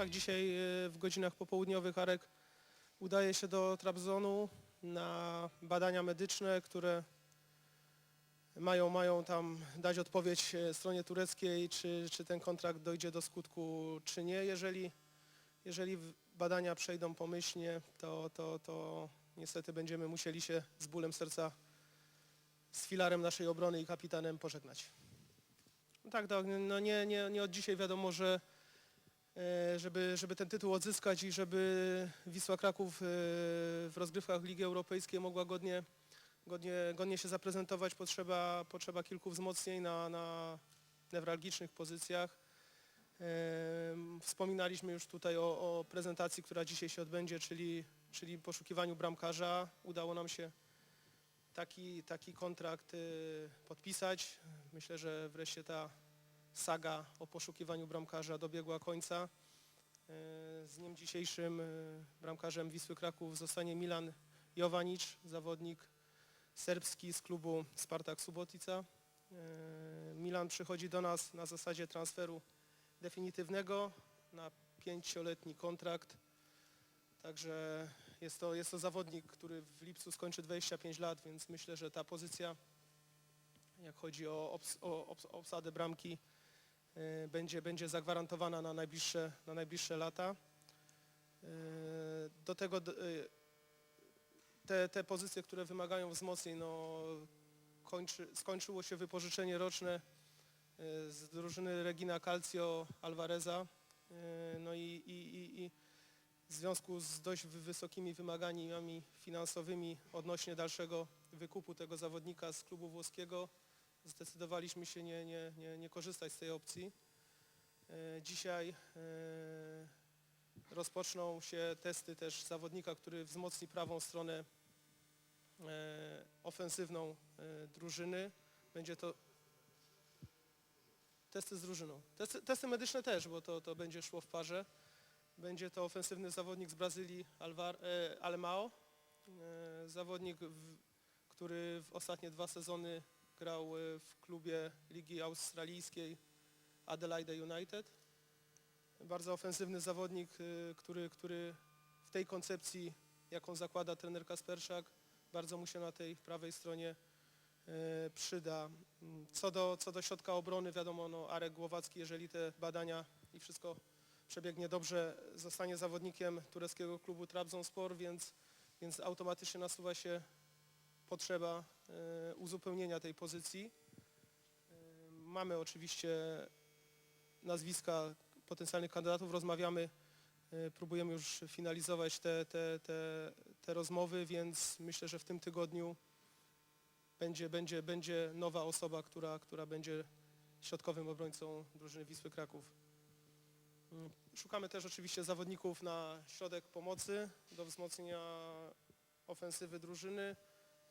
Tak, dzisiaj e, w godzinach popołudniowych Arek udaje się do Trabzonu na badania medyczne, które mają, mają tam dać odpowiedź e, stronie tureckiej, czy, czy ten kontrakt dojdzie do skutku, czy nie. Jeżeli, jeżeli badania przejdą pomyślnie, to, to, to niestety będziemy musieli się z bólem serca z filarem naszej obrony i kapitanem pożegnać. No tak, tak, no nie, nie, nie od dzisiaj wiadomo, że żeby, żeby ten tytuł odzyskać i żeby Wisła Kraków e, w rozgrywkach Ligi Europejskiej mogła godnie, godnie, godnie się zaprezentować, potrzeba, potrzeba kilku wzmocnień na, na newralgicznych pozycjach. Em, Wspominaliśmy już tutaj o, o prezentacji, która dzisiaj się odbędzie, czyli, czyli poszukiwaniu bramkarza. Udało nam się taki, taki kontrakt podpisać. Myślę, że wreszcie ta saga o poszukiwaniu bramkarza dobiegła końca. Y, Z dniem dzisiejszym y, bramkarzem Wisły Kraków zostanie Milan Jovanic, zawodnik serbski z klubu Spartak Subotica. Y, Milan przychodzi do nas na zasadzie transferu definitywnego na pięcioletni kontrakt. Także jest to, jest to zawodnik, który w lipcu skończy 25 lat, więc myślę, że ta pozycja, jak chodzi o, obs, o, obs, obsadę bramki, będzie, będzie zagwarantowana na najbliższe, na najbliższe lata. Y, Do tego y, te, te pozycje, które wymagają wzmocnień, no, kończy, skończyło się wypożyczenie roczne y, z drużyny Regina Calcio Alvareza. Y, No i, i, i, i w związku z dość wy- wysokimi wymaganiami finansowymi odnośnie dalszego wykupu tego zawodnika z klubu włoskiego zdecydowaliśmy się nie, nie, nie, nie korzystać z tej opcji. E, Dzisiaj e, rozpoczną się testy też zawodnika, który wzmocni prawą stronę e, ofensywną drużyny. Będzie to testy z drużyną. Testy, testy medyczne też, bo to, to będzie szło w parze. Będzie to ofensywny zawodnik z Brazylii, Alvar, e, Alemao. E, zawodnik, w, który w ostatnie dwa sezony grał e, w klubie Ligi Australijskiej Adelaide United. Bardzo ofensywny zawodnik, e, który, który w tej koncepcji, jaką zakłada trener Kasperczak, bardzo mu się na tej prawej stronie e, przyda. Co do, co do środka obrony, wiadomo, no, Arek Głowacki, jeżeli te badania i wszystko przebiegnie dobrze, zostanie zawodnikiem tureckiego klubu Trabzonspor, więc, więc automatycznie nasuwa się potrzeba e, uzupełnienia tej pozycji. E, Mamy oczywiście nazwiska potencjalnych kandydatów, rozmawiamy, e, próbujemy już finalizować te, te, te, te rozmowy, więc myślę, że w tym tygodniu będzie, będzie, będzie nowa osoba, która, która będzie środkowym obrońcą drużyny Wisły Kraków. Mm, Szukamy też oczywiście zawodników na środek pomocy do wzmocnienia ofensywy drużyny.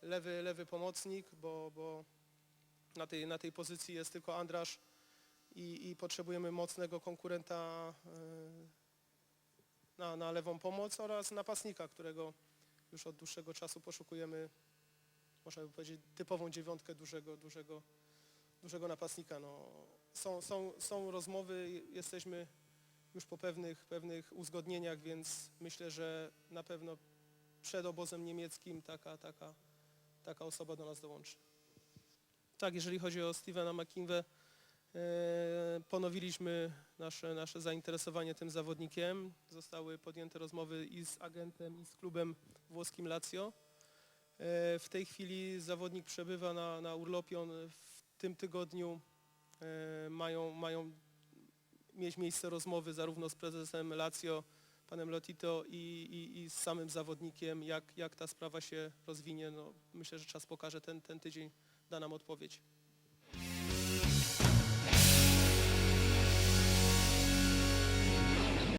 Lewy, lewy pomocnik, bo, bo na, tej, na tej pozycji jest tylko Andrasz i, i potrzebujemy mocnego konkurenta y, na, na lewą pomoc oraz napastnika, którego już od dłuższego czasu poszukujemy, można by powiedzieć, typową dziewiątkę dużego, dużego, dużego napastnika. No, są, są, są rozmowy, jesteśmy już po pewnych, pewnych uzgodnieniach, więc myślę, że na pewno przed obozem niemieckim taka, taka, taka osoba do nas dołączy. Tak, jeżeli chodzi o Stevena McKinwe, e, ponowiliśmy nasze, nasze zainteresowanie tym zawodnikiem. Zostały podjęte rozmowy i z agentem, i z klubem włoskim Lazio. E, W tej chwili zawodnik przebywa na, na urlopie. On w tym tygodniu e, mają, mają mieć miejsce rozmowy zarówno z prezesem Lazio, panem Lotito i, i, i z samym zawodnikiem, jak, jak ta sprawa się rozwinie. No, myślę, że czas pokaże, ten, ten tydzień da nam odpowiedź.